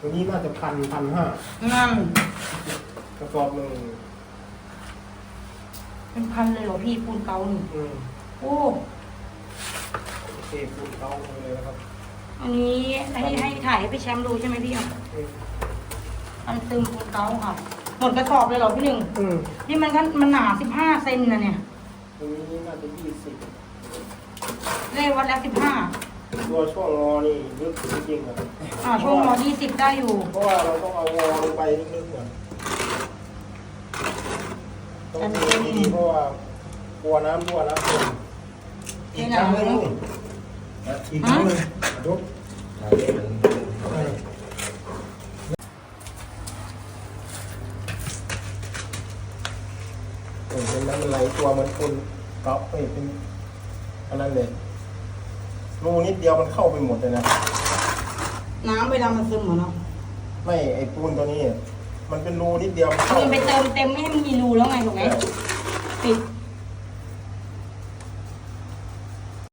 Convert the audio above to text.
ตัวนี้น่าจะพันพันห้านั่นกระสอบหนึ่งเป็นพันเลยเหรอพี่ปูนเกาหนึ่งอืมโอ้ โอเคปูนเตาเลยนะครับอันนี้ให้ให้ถ่ายให้พี่แชมป์ดูใช่ไหมพี่อะอืมมันตึมปูนเกาค่ะหมดกระสอบเลยเหรอพี่หนึ่งอืมนี่มันก็มันหนาสิบห้าเซนนะเนี่ยตัวนี้น่าจะยี่สิบ เลขวัดแล้วสิบห้า ตัวช่วงงอนี่ลึกจริงๆครับอ่าช่วงมอยี่สิบได้อยู่ เพราะว่าเราต้องเอางอลงไปลึกๆก่อนต้องดูดีๆเพราะว่ากลัวน้ำรั่วน้ำซึมอีกครั้งหนึ่งอีกครั้งหนึงยกเออเป็นน้ำมันไหลตัวเหมือนคนเกาะเอ้ยเป็นอันนั้นเลย รูนิดเดียวมันเข้าไปหมดเลยนะ น้ำเวลามันซึมเหรอเนาะไม่ไอ้ปูนตัวนี้ มันเป็นรูนิดเดียวมันเข้ามันไปเติมเต็มไม่ให้มันมีรูแล้วไงถูกไหมปิด